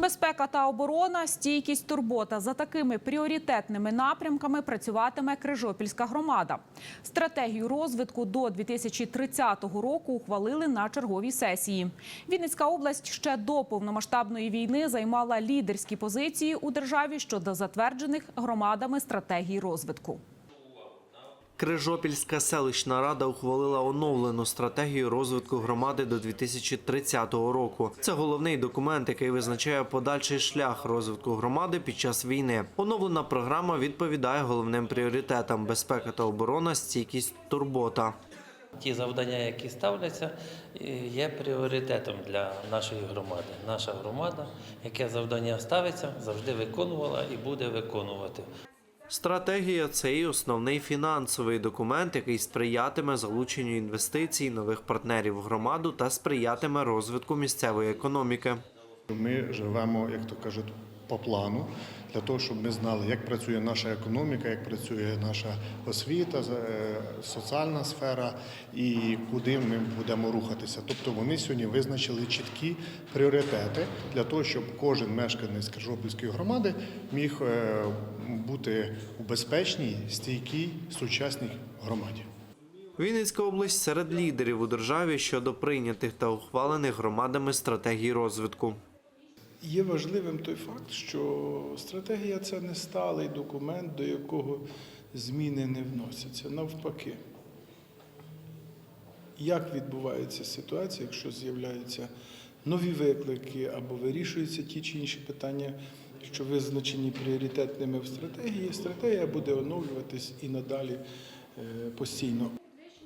Безпека та оборона, стійкість, турбота за такими пріоритетними напрямками працюватиме Крижопільська громада. Стратегію розвитку до 2030 року ухвалили на черговій сесії. Вінницька область ще до повномасштабної війни займала лідерські позиції у державі щодо затверджених громадами стратегій розвитку. Крижопільська селищна рада ухвалила оновлену стратегію розвитку громади до 2030 року. Це головний документ, який визначає подальший шлях розвитку громади під час війни. Оновлена програма відповідає головним пріоритетам: безпека та оборона, стійкість, турбота. Ті завдання, які ставляться, є пріоритетом для нашої громади. Наша громада, яке завдання ставиться, завжди виконувала і буде виконувати. Стратегія це і основний фінансовий документ, який сприятиме залученню інвестицій, нових партнерів в громаду та сприятиме розвитку місцевої економіки. Ми живемо, як то кажуть, по плану для того, щоб ми знали, як працює наша економіка, як працює наша освіта, е, соціальна сфера і куди ми будемо рухатися. Тобто вони сьогодні визначили чіткі пріоритети для того, щоб кожен мешканець Крижопільської громади міг е, бути у безпечній, стійкій, сучасній громаді. Вінницька область серед лідерів у державі щодо прийнятих та ухвалених громадами стратегій розвитку. Є важливим той факт, що стратегія це не сталий документ, до якого зміни не вносяться. Навпаки, як відбувається ситуація, якщо з'являються нові виклики або вирішуються ті чи інші питання, що визначені пріоритетними в стратегії, стратегія буде оновлюватись і надалі е, постійно.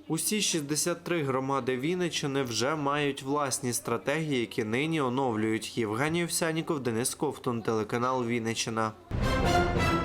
Усі 63 громади Вінниччини вже мають власні стратегії, які нині оновлюють. Євгеній Овсяніков, Денис Ковтун, телеканал Вінниччина.